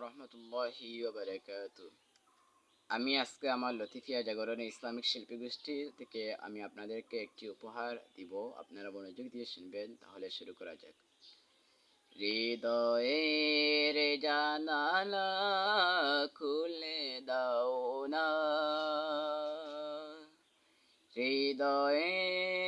রহমতুল্লাহি আমি আজকে আমার লতিফিয়া জাগরণে ইসলামিক শিল্পী গোষ্ঠী থেকে আমি আপনাদেরকে একটি উপহার দিব। আপনারা মনোযোগ দিয়ে শুনবেন, তাহলে শুরু করা যাক। হৃদয়ের জানালা খুলে দাও না। হৃদয়ের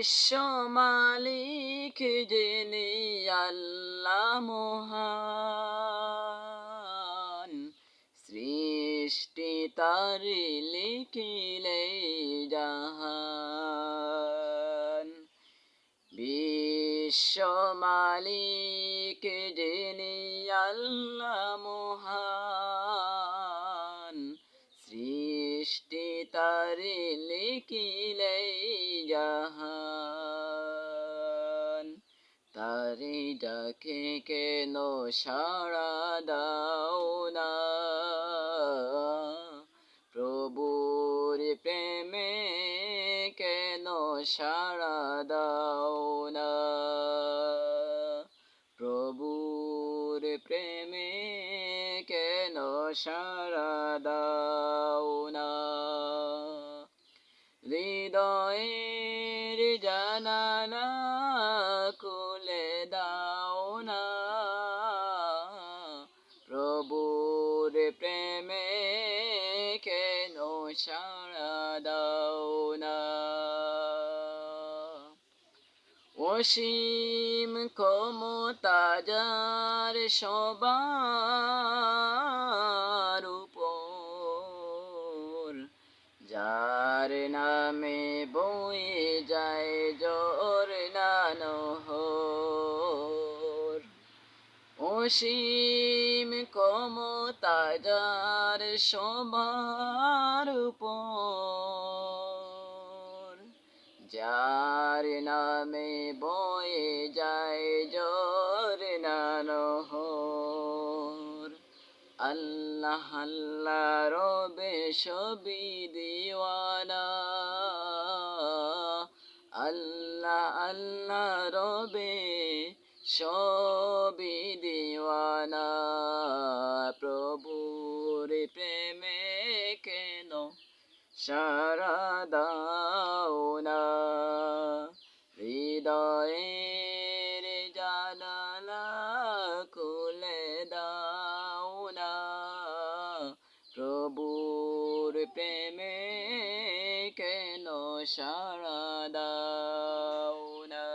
বিশ্ব মালিক যিনি আল্লাহ মহান সৃষ্টি তার লিখিলে জাহান বিশ্ব মালিক সৃষ্টি তার লিখিলে জাহান। তারি ডাকে কেন সাড়া দাও না? প্রভুর প্রেমে কেন সাড়া দাও না? সাড়া দাও না হৃদয়ের জানালা খুলে দাও না প্রভুর প্রেমে কেন সাড়া দাও না অসীম ক্ষমতা যার সবার উপর যার নামে বয়ে যায় জোর নানহর। অসীম ক্ষমতা যার সবার উপর। যার নামে বয়ে যায় জোর নানহর। আল্লাহ আল্লাহ রবে সবি দিওয়ানা আল্লাহ আল্লাহ রবে সবি দিওয়ানা। প্রভুর প্রেমে কেন সারা দাও না? হৃদয়ের জানালা খুলে দাও না। প্রভুর প্রেমে সারা দাও না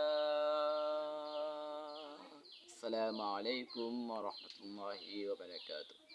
আসসালামু আলাইকুম ওয়া রাহমাতুল্লাহি ওয়া বারাকাতুহু